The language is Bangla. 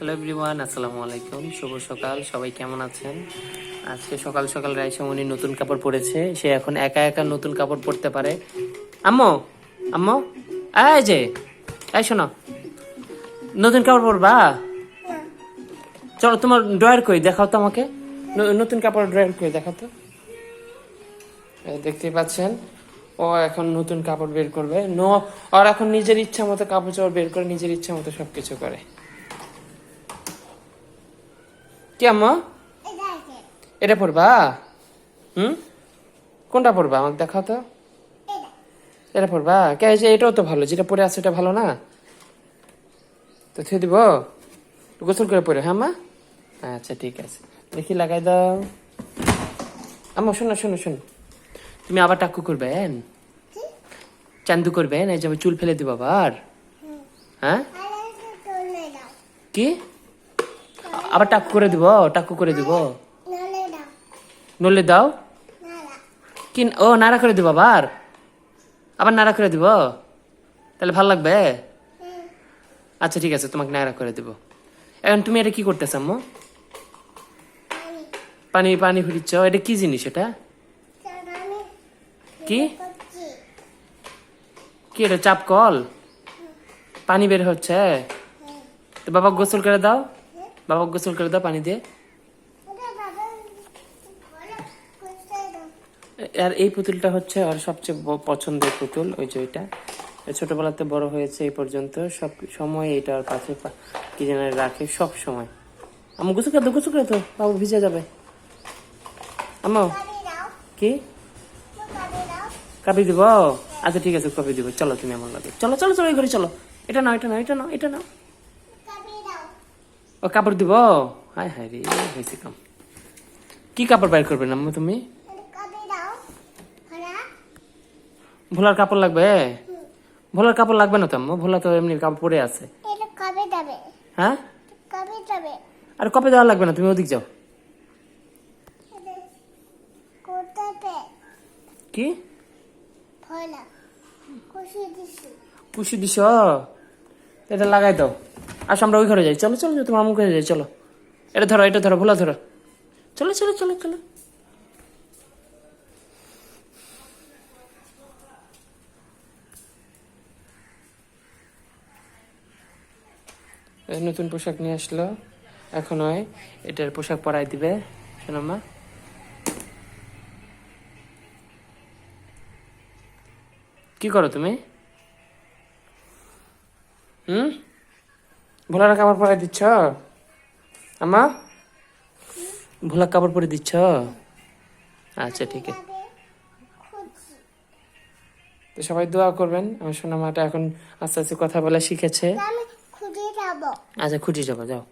হ্যালো এভরিওয়ান আসসালামু আলাইকুম, শুভ সকাল, সবাই কেমন আছেন? আজকে সকাল সকাল রাইসমণি নতুন কাপড় পরেছে, সে এখন একা একা নতুন কাপড় পরতে পারে। আম্মু আম্মু, এই যে, এই শোনো, নতুন কাপড় পরবা? চলো তোমার ড্রয়ার কই দেখাও তো আমাকে। নতুন কাপড় ড্রয়ার কই দেখাও তো। এই দেখতেই পাচ্ছেন, ও এখন নতুন কাপড় বের করবে। নো আর এখন নিজের ইচ্ছা মতো কাপড় চোপড় বের করে নিজের ইচ্ছা মতো সবকিছু করে। কি আম্মা? এটা পড়বা? হুম? কোনটা পড়বা? আমাকে দেখাও তো। এটা পড়বা? কে যে এটাও তো ভালো যেটা পরে আছে এটা ভালো না? তো থুয়ে দিব? গোসল করে পরে হ্যাঁ মা আচ্ছা ঠিক আছে। দেখি লাগাই দাও। আম্মা শোনো শোনো শোনো। তুমি আবার টাক্কু করবেন? চান্দু করবেন? এই যে আমি চুল ফেলে দিব আবার? হ্যাঁ? কি? আবার টাক্কু করে দিব টাক্কু করে দিব। নলে দাও। কি ও নাড়া করে দিব আবার? আবার নাড়া করে দিব? তাহলে ভালো লাগবে? আচ্ছা ঠিক আছে তোমাকে নাড়া করে দিব। এখন তুমি এটা কি করতেছ আম্মু? পানি। পানি ফিরিচ্ছ এটা কি জিনিস এটা? কি? কি এটা চাপ কল পানি বের হচ্ছে? তো বাবা গোসল করে দাও। বাবা গোসল করে দাও, পানি দিয়ে। আর এই পুতুলটা হচ্ছে আর সবচেয়ে পছন্দের পুতুল, ওই যে ওইটা। ছোটবেলাতে বড় হয়েছে এই পর্যন্ত, সব সময় এটা ওর পাশে কি যেন রাখে, সব সময়। আমি গোসল করে গোসল করে দাও, বাবু ভিজে যাবে। আমা কি? কপি দিব? আচ্ছা ঠিক আছে, কপি দিব। চলো তুমি আমার লাগে। চলো চলো চলো, এই ঘরে চলো। এটা নাও এটা নাও এটা নাও এটা নাও। ও কাপড় দিব? হায় হায় রে হয়েছে কাম। কি কাপড় বাইর করবে আম্মু তুমি? ভোলার কাপড় লাগবে? ভোলার কাপড় লাগবে না তো আম্মু? ভোলা তো এমনি কাপড় পরে আছে। হ্যাঁ? কবে আর কপে দেওয়া লাগবে না? তুমি ওদিক যাও। কি? কুশি দিস এটা লাগাই দাও। আসো আমরা ওই ঘরে যাই। চলো চলো, তোমার আমুক ঘরে যাই, চলো। এটা ধরো এটা ধরো, ভোলা ধরো। চলো চলো চলো চলো। নতুন পোশাক নিয়ে আসলো। এখন হয় এটার পোশাক পরাই দিবে, শোনো মা। কি করো তুমি? হুম? ভোলার কাপড় পরে দিচ্ছ? আমা ভোলা কাপড় পরে দিচ্ছ? আচ্ছা ঠিক আছে। তো সবাই দোয়া করবেন। আমার সোনা মাটা এখন আস্তে আস্তে কথা বলা শিখেছে। আচ্ছা খুঁটি যাব যাও।